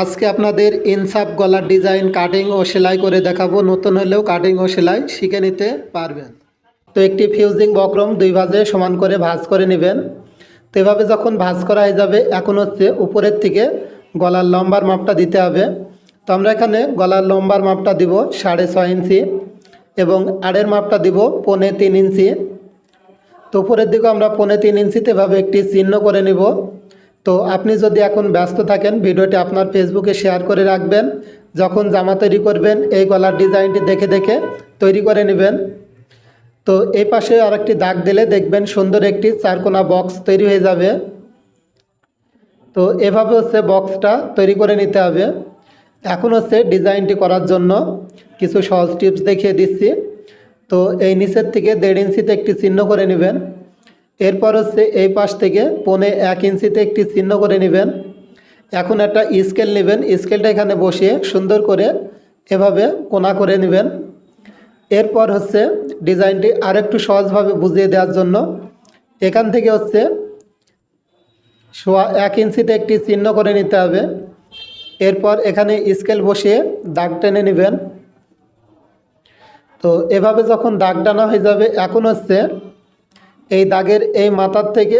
আজকে আপনাদের ইনসাফ গলার ডিজাইন কাটিং ও সেলাই করে দেখাবো। নতুন হলেও কাটিং ও সেলাই শিখে নিতে পারবেন। তো একটি ফিউজিং বক্রম দুই ভাজে সমান করে ভাঁজ করে নেবেন। তো এভাবে যখন ভাঁজ করা হয়ে যাবে, এখন হচ্ছে উপরের থেকে গলার লম্বার মাপটা দিতে হবে। তো আমরা এখানে গলার লম্বার মাপটা দিব সাড়ে ছয় ইঞ্চি এবং আড়ের মাপটা দিব পৌনে তিন ইঞ্চি। তো উপরের দিকে আমরা পৌনে তিন ইঞ্চিতে এভাবে একটি চিহ্ন করে নিব। তো আপনি যদি এখন ব্যস্ত থাকেন, ভিডিওটি আপনার ফেসবুকে শেয়ার করে রাখবেন। যখন জামা তৈরি করবেন, এই গলার ডিজাইনটি দেখে দেখে তৈরি করে নেবেন। তো এই পাশে আরেকটি দাগ দিলে দেখবেন সুন্দর একটি চারকোনা বক্স তৈরি হয়ে যাবে। তো এভাবে হচ্ছে বক্সটা তৈরি করে নিতে হবে। এখন হচ্ছে ডিজাইনটি করার জন্য কিছু সহজ টিপস দেখিয়ে দিচ্ছি। তো এই নিচের থেকে দেড় ইঞ্চিতে একটি চিহ্ন করে নেবেন। এরপর হচ্ছে এই পাশ থেকে পৌনে এক ইঞ্চিতে একটি চিহ্ন করে নেবেন। এখন একটা স্কেল নেবেন। স্কেলটা এখানে বসিয়ে সুন্দর করে এভাবে কোনা করে নেবেন। এরপর হচ্ছে ডিজাইনটি আরেকটু সহজভাবে বুঝিয়ে দেওয়ার জন্য এখান থেকে হচ্ছে সোয়া এক ইঞ্চিতে একটি চিহ্ন করে নিতে হবে। এরপর এখানে স্কেল বসিয়ে দাগ টেনে নেবেন। তো এভাবে যখন দাগ টানা হয়ে যাবে, এখন হচ্ছে এই দাগের এই মাথার থেকে,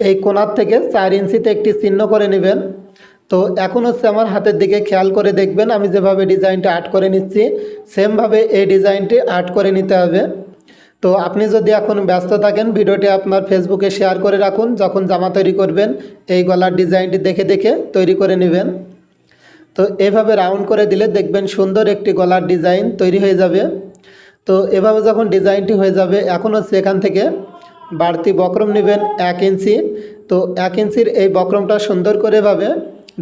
এই কোনার থেকে চার ইঞ্চিতে একটি চিহ্ন করে নেবেন। তো এখন হচ্ছে আমার হাতের দিকে খেয়াল করে দেখবেন, আমি যেভাবে ডিজাইনটা আর্ট করে নিচ্ছি, সেমভাবে এই ডিজাইনটি আর্ট করে নিতে হবে। তো আপনি যদি এখন ব্যস্ত থাকেন, ভিডিওটি আপনার ফেসবুকে শেয়ার করে রাখুন, যখন জামা তৈরি করবেন, এই গলার ডিজাইনটি দেখে দেখে তৈরি করে নেবেন। তো এভাবে রাউন্ড করে দিলে দেখবেন সুন্দর একটি গলার ডিজাইন তৈরি হয়ে যাবে। তো এভাবে যখন ডিজাইনটি হয়ে যাবে, এখন হচ্ছে এখান থেকে বাড়তি বক্রম নেবেন এক ইঞ্চি। তো এক ইঞ্চির এই বক্রমটা সুন্দর করে ভাবে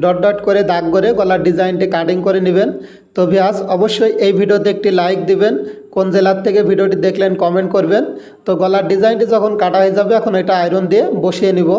ডট ডট করে দাগ করে গলার ডিজাইনটি কাটিং করে নেবেন। তো ভিয়াস, অবশ্যই এই ভিডিওতে একটি লাইক দিবেন। কোন জেলার থেকে ভিডিওটি দেখলেন কমেন্ট করবেন। তো গলার ডিজাইনটি যখন কাটা হয়ে যাবে, এখন এটা আয়রন দিয়ে বসিয়ে নিব।